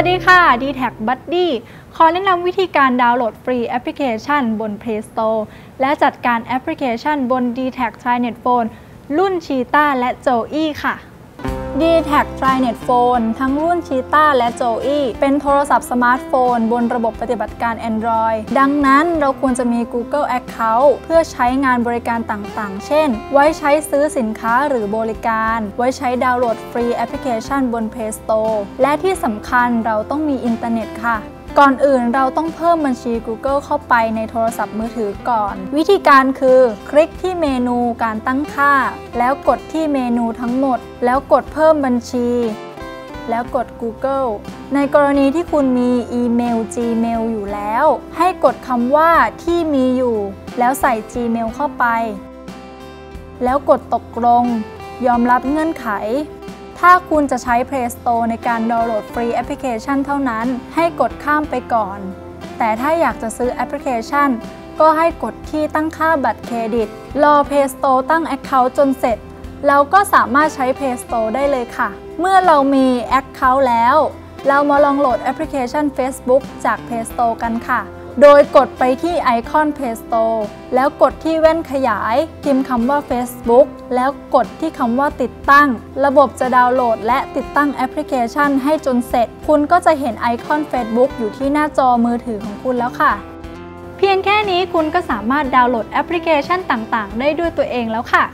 วัสดีค่ะ d t a c Buddy ขอแนะนำวิธีการดาวน์โหลดฟรีแอปพลิเคชันบน Play Store และจัดการแอปพลิเคชันบน d t a c TriNet Phone รุ่นชีตาและโจอี้ค่ะ d t แท TriNet Phone ทั้งรุ่น Cheetah และ Joey เป็นโทรศัพท์สมาร์ทโฟน บนระบบปฏิบัติการ Android ดังนั้นเราควรจะมี Google Account เพื่อใช้งานบริการต่างๆ เช่น ไว้ใช้ซื้อสินค้าหรือบริการ ไว้ใช้ดาวน์โหลดฟรีแอปพลิเคชันบน Play Store และที่สำคัญเราต้องมีอินเทอร์เน็ตค่ะ ก่อนอื่นเราต้องเพิ่มบัญชี Google เข้าไปในโทรศัพท์มือถือก่อน วิธีการคือคลิกที่เมนูการตั้งค่า แล้วกดที่เมนูทั้งหมด แล้วกดเพิ่มบัญชี แล้วกด Google ในกรณีที่คุณมีอีเมล Gmail อยู่แล้ว ให้กดคำว่าที่มีอยู่ แล้วใส่ Gmail เข้าไป แล้วกดตกลง ยอมรับเงื่อนไข ถ้าคุณจะใช้ Play Store ในการดาวน์โหลดฟรีแอปพลิเคชันเท่านั้น ให้กดข้ามไปก่อน แต่ถ้าอยากจะซื้อแอปพลิเคชัน ก็ให้กดที่ตั้งค่าบัตรเครดิต รอ Play Store ตั้ง Account จนเสร็จ เราก็สามารถใช้ Play Store ได้เลยค่ะ เมื่อเรามี Account แล้ว เรามาลองโหลดแอปพลิเคชัน Facebook จาก Play Store กันค่ะ โดยกดไปที่ไอคอน Play Store แล้วกดที่แว่นขยาย พิมพ์คำว่า Facebook แล้วกดที่คำว่าติดตั้ง ระบบจะดาวน์โหลด และติดตั้งแอปพลิเคชันให้จนเสร็จ คุณก็จะเห็นไอคอน Facebook อยู่ที่หน้าจอมือถือของคุณแล้วค่ะ เพียงแค่นี้คุณก็สามารถดาวน์โหลดแอปพลิเคชันต่างๆ ได้ด้วยตัวเองแล้วค่ะ